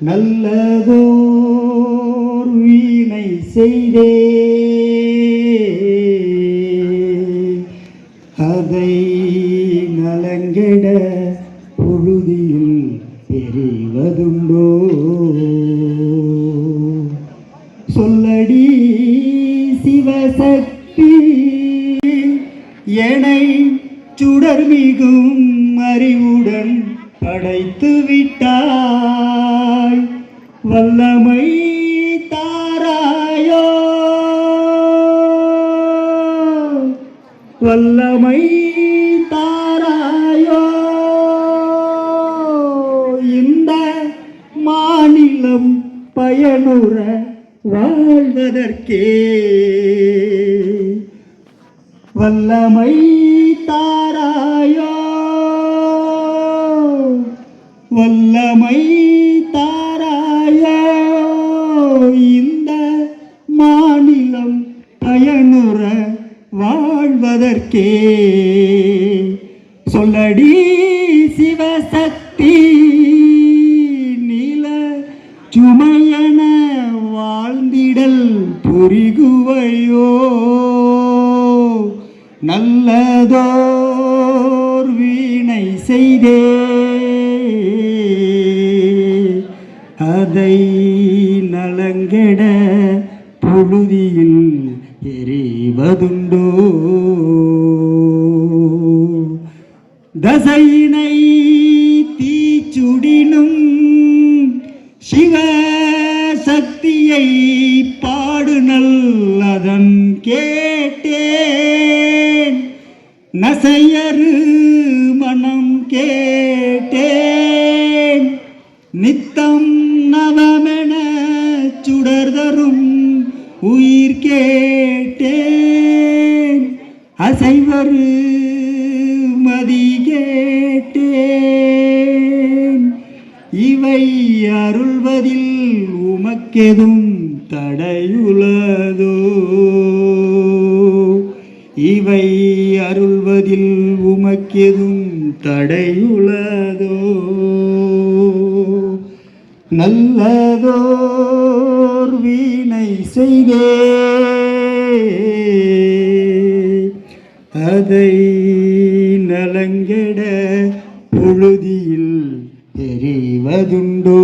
நல்லதோர் வீணை செய்தே. அதை நலங்கிட பொழுதில் தெரிவதுண்டோ? சொல்லடி சிவசக்தி எனை சுடர்மிகும் அறிவுடன் படைத்து விட்டாய். வல்லமை தாராயோ. வல்லமை தாராயோ. இந்த மாநிலம் பயனுற வாழ்வதற்கே. வல்லமை தாராயோ. வல்லமை தாராயோ இந்த மாநிலம் பயனுற வாழ்வதற்கே. சொல்லடி சிவசக்தி நில சுமையன வாழ்ந்திடல் புரிகுவையோ. நல்லதோர் வீணை செய்தே. அதை நலங்கெட புழுதியில் எறிவதுண்டோ தசையினை தீச்சுடினும் சிவ சக்தியை பாடு நல்லதன் கேட்டேன். நசையரு மனம் கேட்டேன். நித்தம் கேட்டேன். அசைவரு மதி கேட்டேன். இவை அருள்வதில் உமக்கெதும் தடையுளதோ? இவை அருள்வதில் உமக்கெதும் தடையுளதோ? நல்லதோ? செய்தே. அதை நலங்கெட பொழுதியில் தெரிவதுண்டோ.